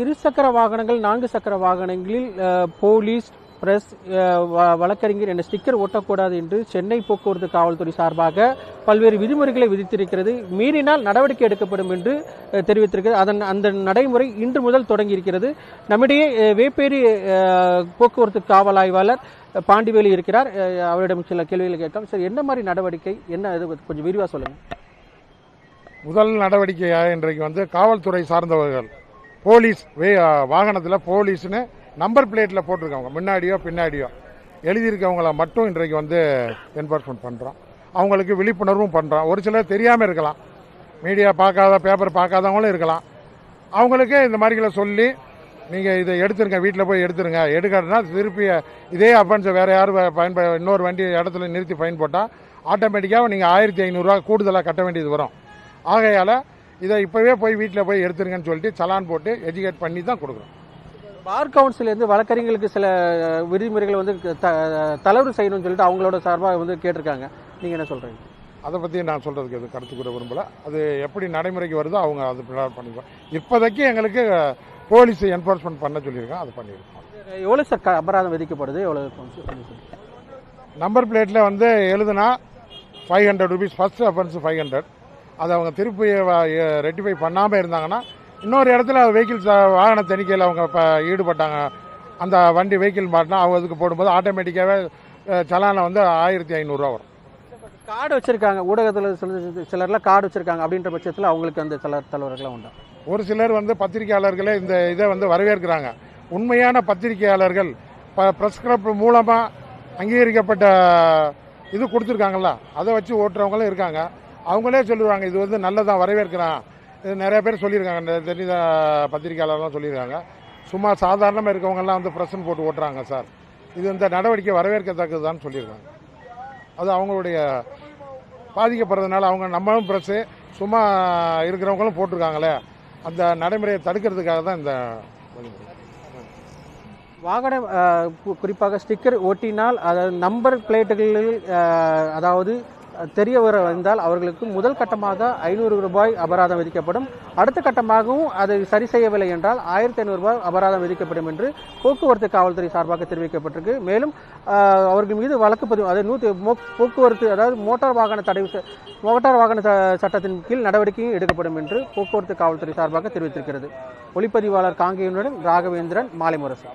இருசக்கர வாகனங்கள் நான்கு சக்கர வாகனங்களில் போலீஸ் பிரஸ் வழக்கறிஞர் என்ற ஸ்டிக்கர் ஒட்டக்கூடாது என்று சென்னை போக்குவரத்து காவல்துறை சார்பாக பல்வேறு விதிமுறைகளை விதித்திருக்கிறது. மீறினால் நடவடிக்கை எடுக்கப்படும் என்று தெரிவித்திருக்கிறது. அதன் அந்த நடைமுறை இன்று முதல் தொடங்கியிருக்கிறது. நம்மிடையே வேப்பேரி போக்குவரத்து காவல் ஆய்வாளர் பாண்டிவேலி இருக்கிறார். அவரிடம் சில கேள்விகளை கேட்கலாம். சார் என்ன மாதிரி நடவடிக்கை? என்ன இது கொஞ்சம் விரிவாக சொல்லுங்கள் முதல் நடவடிக்கையாக இன்றைக்கு வந்து காவல்துறை சார்ந்தவர்கள் போலீஸ் வே வாகனத்தில் போலீஸ்னு நம்பர் பிளேட்டில் போட்டிருக்கவங்க முன்னாடியோ பின்னாடியோ. எழுதியிருக்கவங்கள மட்டும் இன்றைக்கு வந்து என்ஃபோர்ஸ்மெண்ட் பண்ணுறோம் அவங்களுக்கு விழிப்புணர்வும் பண்ணுறோம் ஒரு சிலர் தெரியாமல் இருக்கலாம். மீடியா பார்க்காத பேப்பர் பார்க்காதவங்களும் இருக்கலாம். அவங்களுக்கு இந்த மாதிரிகளை சொல்லி நீங்கள் இதை எடுத்துருங்க வீட்டில் போய் எடுத்துருங்க. எடுக்காட்டினா திருப்பி இதே அஃபென்ஸை வேறு யார் பயன்ப இன்னொரு வண்டி இடத்துல நிறுத்தி பயன்பட்டால் ஆட்டோமேட்டிக்காக நீங்கள் ஆயிரத்தி ஐநூறுரூவா கூடுதலாக கட்ட வேண்டியது வரும். ஆகையால் இதை இப்போவே போய் வீட்டில் போய் எடுத்துருங்கன்னு சொல்லிட்டு சலான் போட்டு எஜுகேட் பண்ணி தான் கொடுக்குறோம். பார் கவுன்சிலேருந்து வழக்கறிஞர்களுக்கு சில விதிமுறைகளை வந்து த தளர்வு செய்யணும்னு சொல்லிட்டு அவங்களோட சார்பாக வந்து கேட்டிருக்காங்க. நீங்கள் என்ன சொல்கிறீங்க அதை பற்றி நான் சொல்கிறதுக்கு எதுவும் கருத்து கூட விரும்பல. அது எப்படி நடைமுறைக்கு வருதோ அவங்க அது பிரகாரம் பண்ணிக்குவோம் இப்போதைக்கு எங்களுக்கு போலீஸ் என்ஃபோர்ஸ்மெண்ட் பண்ண சொல்லியிருக்கோம் அது பண்ணியிருக்கோம். எவ்வளோ சார் அபராதம் விதிக்கப்படுது? எவ்வளோ நம்பர் பிளேட்டில் வந்து எழுதுனா five hundred rupees first offence five hundred அதை அவங்க திருப்பி ரெட்டிஃபை பண்ணாமல் இருந்தாங்கன்னா இன்னொரு இடத்துல வெஹிக்கிள்ஸ் வாகன தணிக்கையில் அவங்க இப்போ ஈடுபட்டாங்க. அந்த வண்டி வெஹிக்கிள் மாட்டினா அவங்க அதுக்கு போடும்போது ஆட்டோமேட்டிக்காகவே சலானை வந்து ஆயிரத்தி ஐநூறுரூவா வரும். கார்டு வச்சிருக்காங்க. ஊடகத்தில் சில சிலர்லாம் கார்டு வச்சிருக்காங்க. அப்படின்ற பட்சத்தில் அவங்களுக்கு அந்த சில தலைவர்கள்லாம் உண்டா? ஒரு சிலர் வந்து பத்திரிகையாளர்களே இந்த இதை வந்து வரவேற்கிறாங்க. உண்மையான பத்திரிகையாளர்கள் ப்ரெஸ் கிளப் மூலமாக அங்கீகரிக்கப்பட்ட இது கொடுத்துருக்காங்கல்ல அதை வச்சு ஓட்டுறவங்களும் இருக்காங்க. அவங்களே சொல்லுவாங்க இது வந்து நல்லதான் வரவேற்கிறான். இது நிறைய பேர் சொல்லியிருக்காங்க இந்த தெரிந்த பத்திரிகையாளர்லாம் சொல்லியிருக்காங்க. சும்மா சாதாரணமாக இருக்கவங்கெல்லாம் வந்து பிரசன் போட்டு ஓட்டுறாங்க சார். இது இந்த நடவடிக்கை வரவேற்கத்தக்கதுதான் சொல்லியிருக்காங்க. அது அவங்களுடைய பாதிக்கப்படுறதுனால அவங்க நம்மளும் ப்ரெஸ்ஸு சும்மா இருக்கிறவங்களும் போட்டிருக்காங்களே. அந்த நடைமுறையை தடுக்கிறதுக்காக தான் இந்த வாகன வாகனம் குறிப்பாக ஸ்டிக்கர் ஒட்டினால் அதாவது நம்பர் பிளேட்டுகளில் அதாவது தெரிய வர வந்தால் அவர்களுக்கு முதல் கட்டமாக ஐநூறு ரூபாய் அபராதம் விதிக்கப்படும். அடுத்த கட்டமாகவும் அதை சரி செய்யவில்லை என்றால் ஆயிரத்தி ஐநூறு ரூபாய் அபராதம் விதிக்கப்படும் என்று போக்குவரத்து காவல்துறை சார்பாக தெரிவிக்கப்பட்டிருக்கு. மேலும் அவர்கள் மீது வழக்கு பதிவு அதாவது நூற்றி போக்குவரத்து அதாவது மோட்டார் வாகன தடை ச- மோட்டார் வாகன ச- சட்டத்தின் கீழ் நடவடிக்கையும் எடுக்கப்படும் என்று போக்குவரத்து காவல்துறை சார்பாக தெரிவித்திருக்கிறது. ஒளிப்பதிவாளர் காங்கேயனுடன் ராகவேந்திரன் மாலை முரசு.